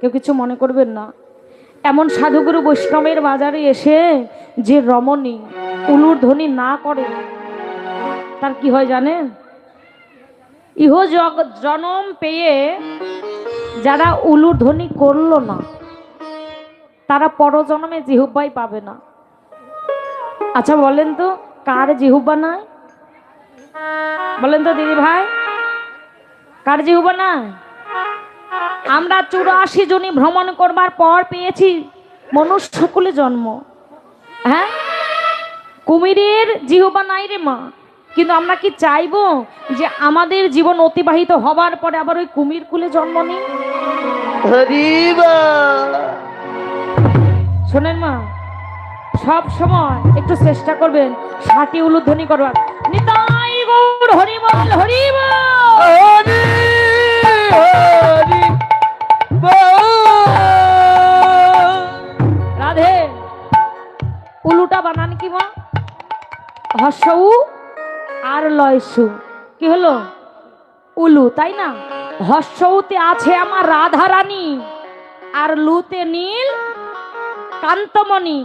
কেউ কিছু মনে করবেন না। এমন সাধুগুরু বৈষ্ণবের বাজারে এসে যে রমণী উলুর ধ্বনি না করে, তার কি হয় জানেন? ইহ জনম পেয়ে যারা উলুর ধ্বনি করল না, তারা পরজন্মে জিহুব্বাই পাবে না। আচ্ছা বলেন তো, কার জিহুব্বা নাই? বলেন তো দিদি ভাই কার জিহুব্বা নাই? আমরা চুরাশি জনই ভ্রমণ করবার পর পেয়েছি মনুষ্যকুলে জন্ম। হ্যাঁ? কুমিরের জিহুবা নাই রে মা। কিন্তু আমরা কি চাইব যে আমাদের জীবন অতিবাহিত হবার পরে আবার ওই কুমির কুলে জন্ম নিই? শোনেন মা সব সময় একটু চেষ্টা করবেন ষাটি উলুধ্বনি করবার। নিতাই গৌর হরিবল হরিবল কি আর লয়সু। কি হলো? উলু, তাই না? আছে আমার রাধা রানী আর লুতে নীল কান্তমণি।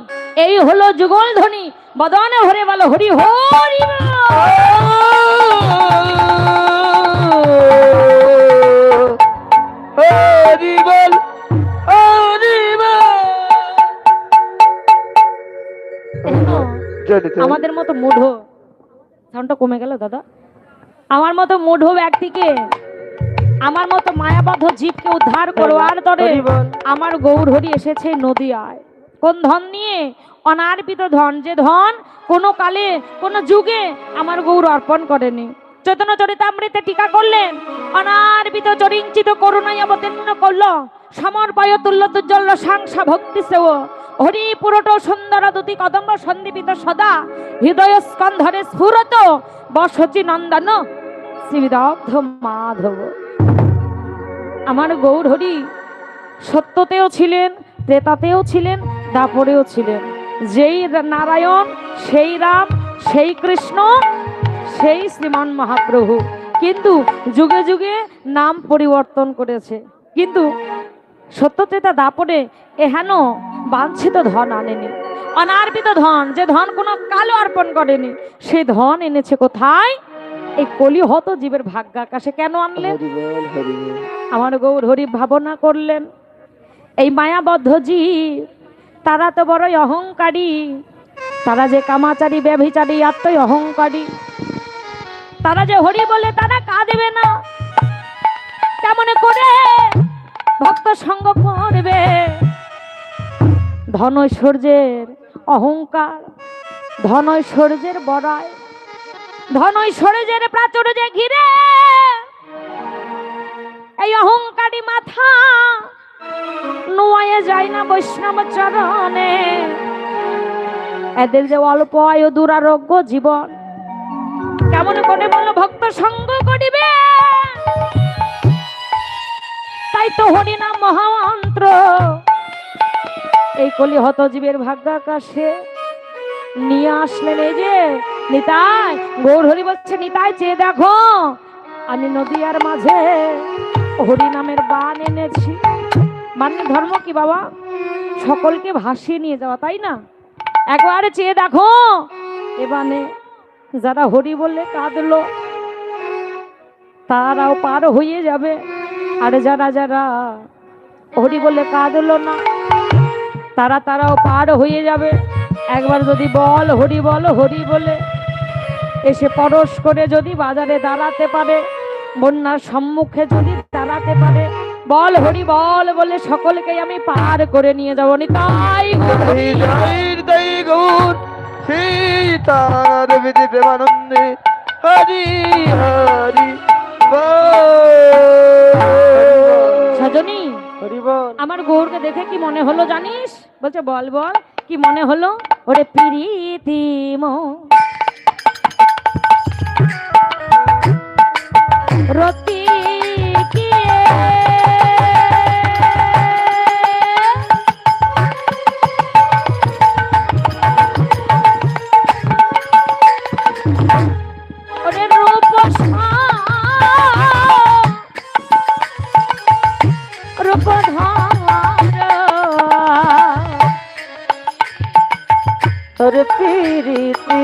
এই হলো যুগল ধ্বনি বদনে ভরে বলো, হরি হরি হরি আমাদের মতো মূঢ়। সাউন্ডটা কমে গেল দাদা। আমার মতো মূঢ় ব্যক্তিকে আমার মতো মায়াবদ্ধ জীবকে উদ্ধার করবার তরে হরি আমার গৌর হরি এসেছে নদিয়ায়। কোন ধন নিয়ে অনার্পিত ধন যে ধন কোনো কালে কোনো যুগে আমার গৌর অর্পণ করেনি। চৈতন্য চরিতামৃতে টিকা করলেন অনার্পিত চরিঞ্চিত করুণাই অবতীর্ণ করল সমর্পয় তুল্য তুজ্জল সাংসা ভক্তি সেও হরি পুরট সুন্দর দুতি কদম্ব সন্দীপিত সদা। হৃদয় স্কন্ধরে স্ফুরত। বসচি নন্দন। শ্রীদগ্ধ মাধব। আমার গৌর হরি, সত্যতেও ছিলেন, ত্রেতাতেও ছিলেন, দাপরেও ছিলেন। যেই নারায়ণ, সেই রাম, সেই কৃষ্ণ, সেই শ্রীমান মহাপ্রভু। কিন্তু যুগে যুগে নাম পরিবর্তন করেছে। কিন্তু সত্যত্রেতা দাপরে এহেন বাঞ্ছিত ধন আনেনি। অনার্পিত ধন যে ধন কোনো কালো অর্পণ করেনি সেই ধন এনেছে কোথায়? এই কলিহত জীবের ভাগ্য আকাশে কেন আনলেন? আমার গৌর হরি ভাবনা করলেন এই মায়াবদ্ধ জীব তারা তো বড়ই অহংকারী তারা যে কামাচারী ব্যভিচারী আত্মই অহংকারী তারা যে হরি বলে তারা কাঁদবে না। কেমন করে ভক্ত সঙ্গ করবে? ধনৈশ্বর্যের অহংকার, ধনৈশ্বর্যের বড়াই, ধনৈশ্বর্যের প্রাচুর্য ঘিরে এই অহংকারী মাথা নোয়ায়ে যায় না বৈষ্ণব চরণে। এদের যে অল্প আয়ু দুরারোগ্য জীবন, কেমন করে বলো ভক্ত সঙ্গ করিবে? তাই তো হরিনাম মহামন্ত্র এই কলি হত জীবের ভাগ্যাকাশে নিয়ে আসলেন এই যে নিতাই, গৌর হরি বলছে, নিতাই, চেয়ে দেখো, আমি নদীয়ার মাঝে হরি নামের বান এনেছি। মানে ধর্ম কি বাবা? সকলকে ভাসিয়ে নিয়ে যাওয়া, তাই না? একবারে চেয়ে দেখো। এবানে যারা হরি বললে কাঁদলো, তারাও পার হয়ে যাবে। আর যারা যারা হরি বলে কাঁদলো না তারা তারাও পার হয়ে যাবে। একবার যদি বল হরি বল হরি বলে এসে পরশ করে যদি বাজারে দাঁড়াতে পারে বন্যার সম্মুখে যদি দাঁড়াতে পারে বল হরি বল বলে সকলকে আমি পার করে নিয়ে যাব। নি তাই সীতার বিধি প্রেমানন্দে হরি হরি সজনী আমার গৌরকে দেখে কি মনে হলো জানিস? বলছে বল বল কি মনে হলো? ওরে প্রীতিম রতি কিয়ে ওরে রূপ রূপ ওরে পিরিতি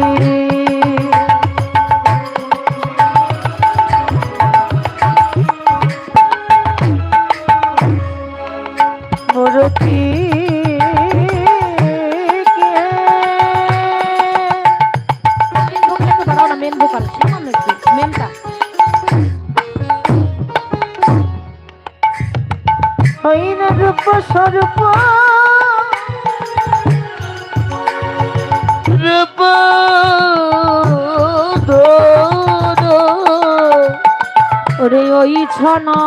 মূর্তি মেন ভোকাল একটু দাঁড়াও না মেনটা রূপ স্বরূপ। ওরে না। ছনা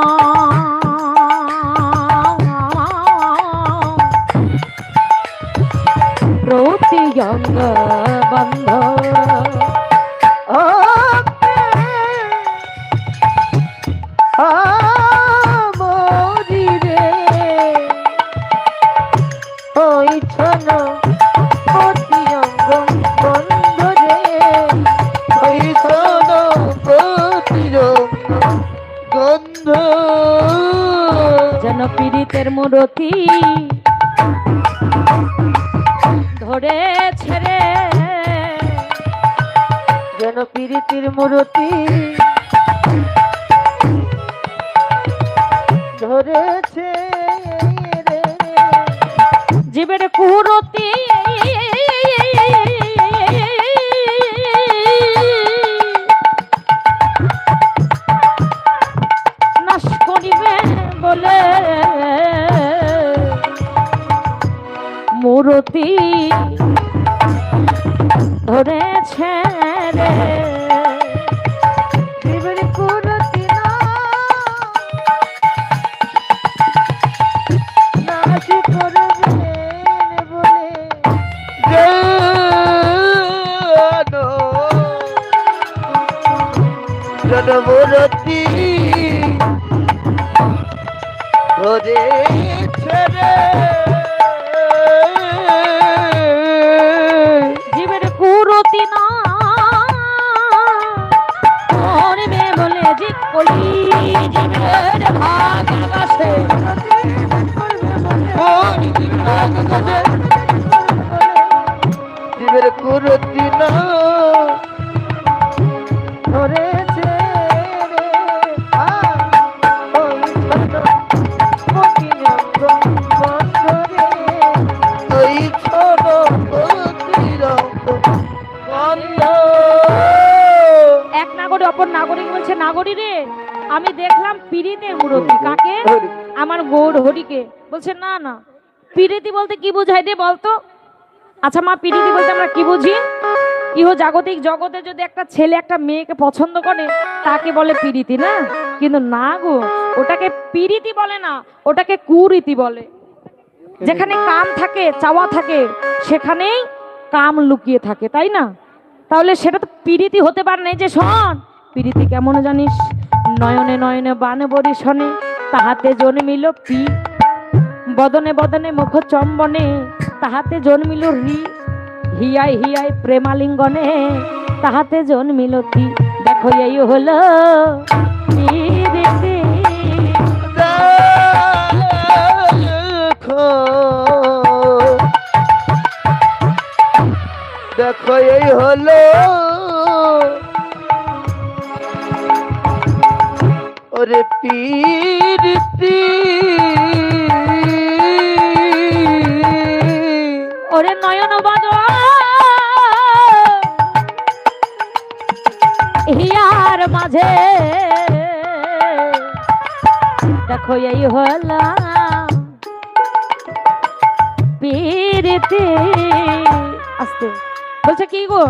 প্রতিয়ঙ্গ বন্ধ। পীড়িতের মুরতি ধরে ছেড়ে যেন পীড়িতির মুরতি ধরেছে জীবের কুরতি মূরতি ধরেছে রে। জীবের কুরতি না ধরেছে। এক নাগরিক অপর নাগরিক বলছে নাগরী রে আমি দেখলাম পিড়িতের মুরব্বী কাকে? আমার গৌর হরিকে। বলছে না না পিড়িতি বলতে কি বোঝায় রে বলতো? আচ্ছা মা পিড়িতি বলতে আমরা কি বুঝি? ইহ জাগতিক জগতে যদি একটা ছেলে একটা মেয়েকে পছন্দ করে, তাকে বলে পিড়িতি না? কিন্তু না গো, ওটাকে পিড়িতি বলে না, ওটাকে কুরীতি বলে। যেখানে কাম থাকে, চাওয়া থাকে, সেখানেই কাম লুকিয়ে থাকে, তাই না? তাহলে সেটা তো পিরিতি হতে পারে না যে শোন, পিরিতি কেমন জানিস? নয়নে নয়নে বানে বরিশনে তাহাতে জন্মিল পি বদনে বদনে মুখ চম্বনে, তাহাতে জন্মিল হি, হিয়াই হিয়াই প্রেমালিঙ্গনে, তাহাতে জন্মিল তি দেখো, এই হলো। দেখো, এই হলো ওরে পীরতি ওরে নয়ন হিয়ার মাঝে দেখো এই হলা পিরিতি আস্তে, বলছে কি গো?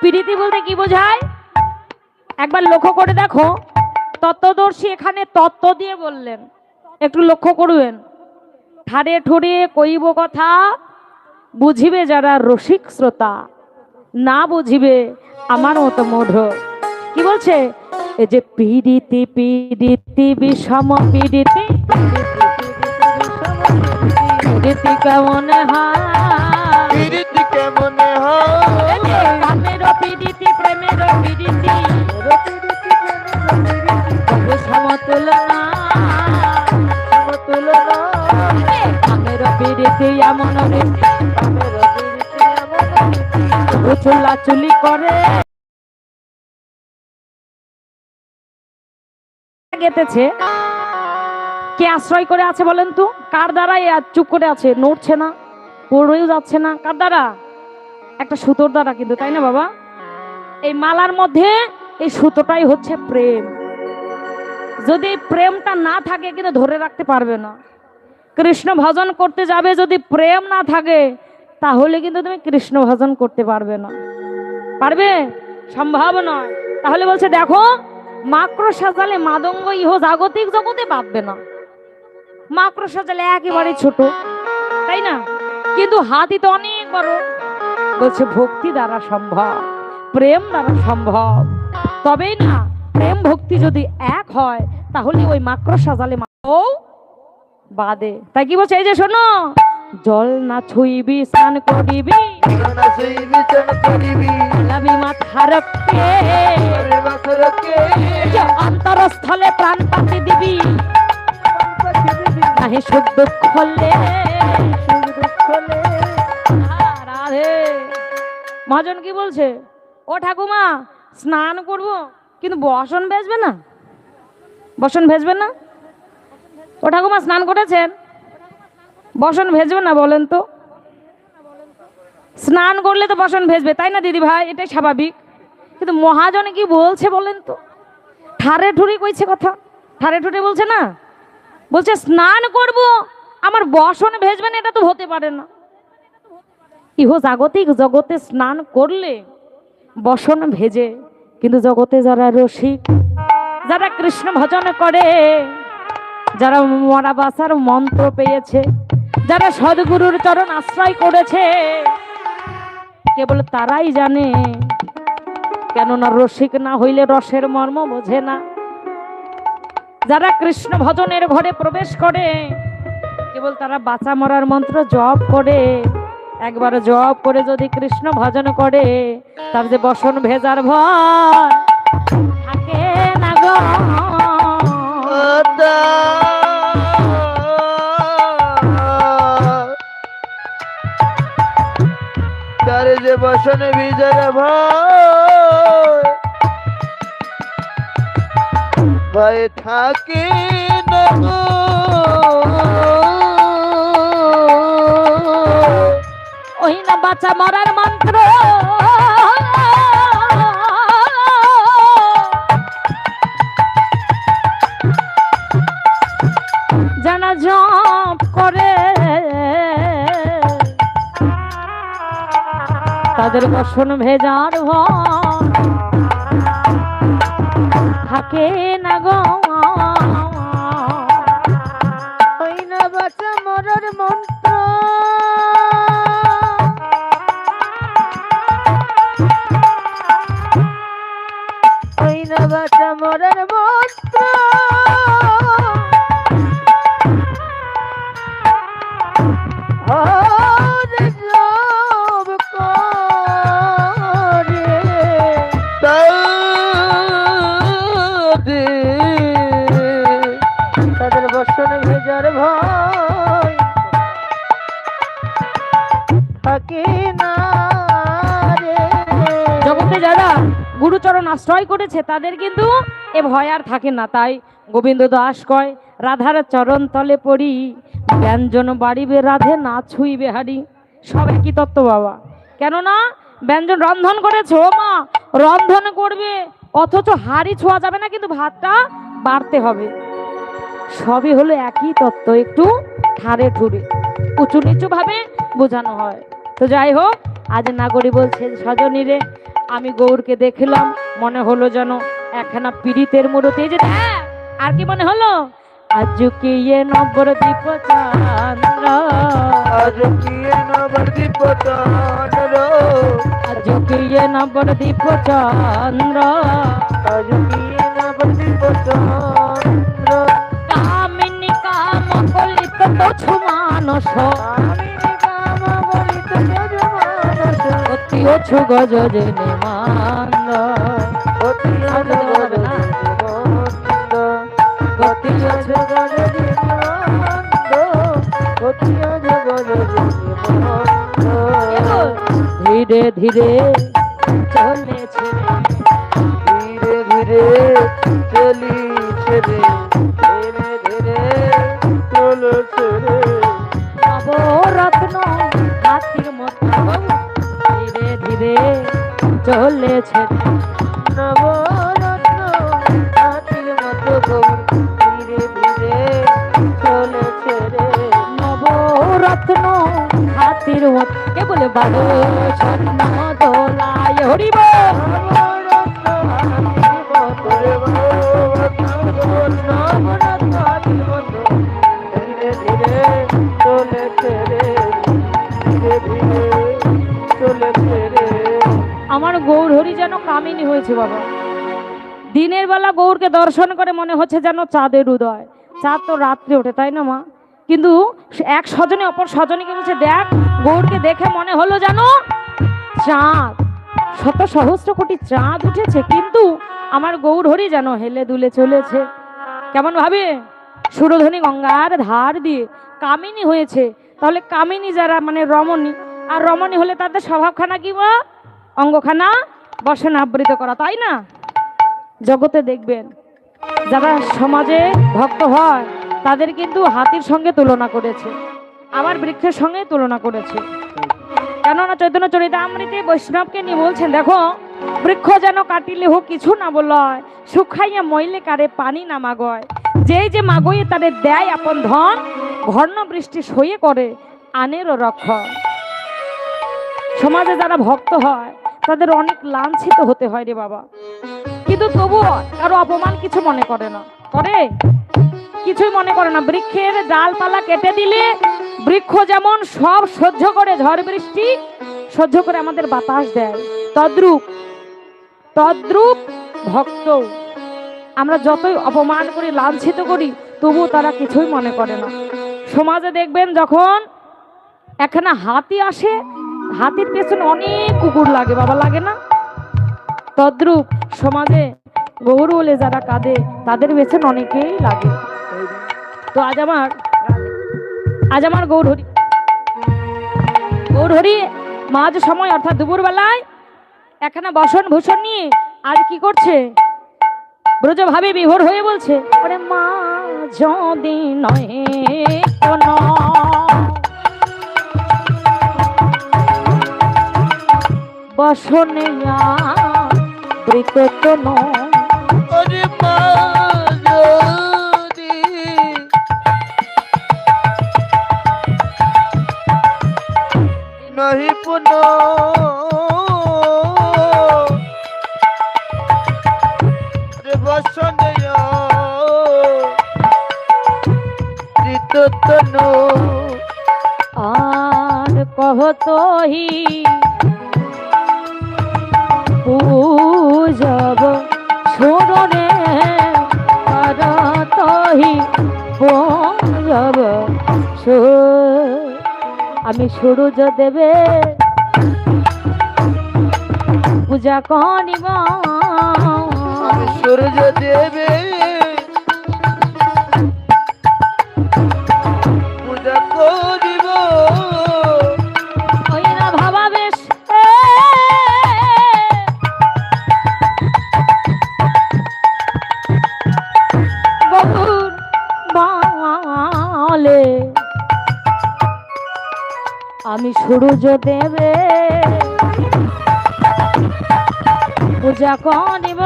পিরিতি বলতে কি বোঝায়? একবার লক্ষ্য করে দেখো। তত্ত্বদর্শী এখানে তত্ত্ব দিয়ে বললেন। একটু লক্ষ্য করবেন। ঠাড়ে ঠুড়ে কইব কথা। বুঝিবে যারা রসিক শ্রোতা। না বুঝিবে আমার মতো মূঢ় কি বলছে? এই যে পিড়িতি পিড়িতি বিষম পিড়িতি পিড়িতি কেমন পিড়িতি প্রেমের পিড়িতি সমতুলনা তুলনা প্রেমের প্রীতি এমন রীতি চুলা চুলি করে গেতেছে কে আশ্রয় করে আছে বলেন তো? কার দ্বারা চুপ করে আছে? নড়ছে না পড়েও যাচ্ছে না। কার দ্বারা? একটা সুতোর দ্বারা কিন্তু, তাই না বাবা? এই মালার মধ্যে এই সুতোটাই হচ্ছে প্রেম। যদি প্রেমটা না থাকে কিন্তু ধরে রাখতে পারবে না। কৃষ্ণ ভজন করতে যাবে যদি প্রেম না থাকে তাহলে কিন্তু তুমি কৃষ্ণ ভজন করতে পারবে না। পারবে? সম্ভব নয়। তাহলে বলছে, দেখো মাক্র সাজালে মাদঙ্গ ইহ জাগতিক জগতে বাঁধবে না। মাক্র সাজালে একেবারে ছোট, তাই না? কিন্তু হাতি তো অনেক বড়। বলছে, ভক্তি দ্বারা সম্ভব, প্রেম দ্বারা সম্ভব। তবেই না, প্রেম ভক্তি যদি এক হয়, তাহলে ওই মাক্র সাজালে ও বাদে। তাই কি বলছে? এই যে শোনো জল না ছুইবি স্নান করিবি। লাবি মাথার অন্তরস্থলে প্রাণ পাতি দিবি। নাহি সুখ দুঃখ মহাজন কি বলছে? ও ঠাকুমা স্নান করব কিন্তু বসন ভেজবে না? বসন ভেজবে না? ও ঠাকুমা স্নান করেছেন? বসন ভেজবে না বলেন তো? স্নান করলে তো বসন ভেজবে, তাই না দিদি ভাই? এটাই স্বাভাবিক। কিন্তু মহাজনে কি বলছে বলেন তো? ঠারে ঠুরি কইছে কথা। ঠারে ঠুরে বলছে না? বলছে, স্নান করব, আমার বসন ভেজবে না, এটা তো হতে পারে না। ইহ জাগতিক জগতে স্নান করলে বসন ভেজে, কিন্তু জগতে যারা রসিক যারা কৃষ্ণ ভজন করে, যারা মরা বাসার মন্ত্র পেয়েছে যারা সদ্গুরুর চরণ আশ্রয় করেছে, কেবল তারাই জানে, কেননা রসিক না হইলে রসের মর্ম বোঝে না। যারা কৃষ্ণ ভজনের ঘরে প্রবেশ করে, কেবল তারা বাঁচা মরার মন্ত্র জপ করে। একবার জপ করে যদি কৃষ্ণ ভজন করে, তার যে বসন ভেজার ভয় থাকে না গো। যে বসনে বিজয় ভয় ভয় থাকে না। ওই না বাঁচা মরার মন্ত্র জানা জপ করে তাদের বসন ভেজার ভাকে না গো না জগতে যারা গুরুচরণ আশ্রয় করেছে, তাদের কিন্তু এ ভয় আর থাকে না। তাই গোবিন্দ দাস কয়, রাধার চরণ তলে পড়ি, ব্যঞ্জন বাড়িবে, রাধে না ছুইবে হারি সব একই তত্ত্ব বাবা? কেননা ব্যঞ্জন রন্ধন করেছে, ও মা, রন্ধন করবে, অথচ হাড়ি ছোঁয়া যাবে না, কিন্তু ভাতটা বাড়তে হবে। সবই হলো একই তত্ত্ব, একটু ঠারে ঠুরে উঁচু নিচু ভাবে বোঝানো হয়। তো যাই হোক আজ নাগরী বলছে সজনীরে আমি গৌরকে দেখলাম মনে হলো যেন একখানা পীড়িতের মূরতি যে দেখ, আর কি মনে হলো? আজ কি ইয়ে নব্বর দীপ চন্দ্র আজ কি নবদ্বীপ চন্দ্র আজ কি ইয়ে নব্বর দীপ চন্দ্র আজ কি নবদ্বীপ চন্দ্র। কামিনী কাম কলিত পছু মানস আমি অতিয়ছু গজরে নিমান্দ অতিয়ছু গজরে নিমান্দ অতিয়ছু গজরে নিমান্দ ধীরে ধীরে চলেছে ধীরে ধীরে হয়েছে বাবা। দিনের বেলা গৌরকে দর্শন করে মনে হচ্ছে যেন চাঁদের উদয়। চাঁদ তো রাত্রে ওঠে, তাই না মা? কিন্তু এক স্বজনে অপর স্বজনীকে বলছে, দেখ গৌরকে দেখে মনে হলো যেন চাঁদ। শত সহস্র কোটি চাঁদ উঠেছে, কিন্তু আমার গৌর হরি যেন হেলে দুলে চলেছে। কেমন ভাবে? সুরধ্বনি গঙ্গার ধার দিয়ে কামিনী হয়েছে। তাহলে কামিনী যারা মানে রমণী, আর রমণী হলে তাদের স্বভাবখানা কি বা অঙ্গখানা বসেন আবৃত করা, তাই না? জগতে দেখবেন, যারা সমাজে ভক্ত হয়, তাদের কিন্তু হাতির সঙ্গে তুলনা করেছে, আবার বৃক্ষের সঙ্গে তুলনা করেছে। কেননা চৈতন্য চরিতামৃতে বৈষ্ণবকে নিয়ে বলছেন, দেখো, বৃক্ষ যেন কাটিলে হোক কিছু না বলয়, শুকাইয়া মইলে কারে পানি না মাগয়। যেই যে মাগয়ে তাদের দেয় আপন ধন, ঘর্ণ বৃষ্টি সইয়ে করে আনেরও রক্ষ সমাজে যারা ভক্ত হয় তাদের অনেক লাঞ্ছিত হতে হয় রে বাবা। কিন্তু তবুও কারও অপমান কিছু মনে করে না। করে? কিছুই মনে করে না। বৃক্ষের ডালপালা কেটে দিলে বৃক্ষ যেমন সব সহ্য করে ঝড় বৃষ্টি, সহ্য করে আমাদের বাতাস দেয়। তদ্রূপ তদ্রূপ ভক্ত। আমরা যতই অপমান করি, লাঞ্ছিত করি তবু তারা কিছুই মনে করে না। সমাজে দেখবেন যখন এখানে হাতি আসে হাতির পেছনে অনেক কুকুর লাগে, বাবা, লাগে না? তদ্রূপ সমাজে গৌর বলে যারা কাঁদে, তাদের পেছনে অনেকেই লাগে। তো আজ আমার আজ আমার গৌরহরি। গৌরহরি মাঝ সময়, অর্থাৎ দুপুর বেলায় এখানে বসন ভূষণ নিয়ে আর কি করছে? ব্রজ ভাবে বিভোর হয়ে বলছে, ওরে মা যদি নয় কোন? বসনে বৃত নয় ওরে যদি। নহি পুন। বসনয় ঋততন আর কহতহি পূজব সুরনে করতহি পূজব সু- আমি সূর্য দেবে। পূজা কনিব সূর্য দেবে। সূর্য দেবে পূজা করিব।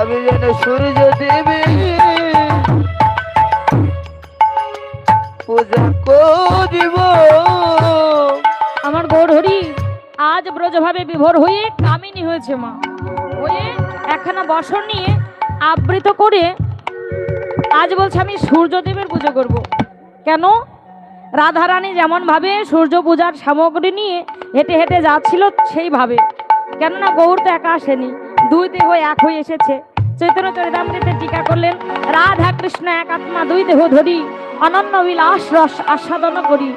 আমি যেন সূর্য দেবে ব্রজভাবে বিভোর হয়ে কামিনী হয়েছে মা। হয়ে একখানা বসন নিয়ে আবৃত করে আজ বলছে, আমি সূর্যদেবের পুজো করব। কেন? রাধারানী যেমন ভাবে সূর্য পূজার সামগ্রী নিয়ে হেঁটে হেঁটে যাচ্ছিল সেইভাবে। কেননা গৌর তো একা আসেনি, দুই দেহ এক হয়ে এসেছে। চৈতন্য চরিতামৃতে টিকা করলেন রাধা কৃষ্ণ এক আত্মা দুই দেহ ধরি, অনন্য বিলাস রস আস্বাদন করি।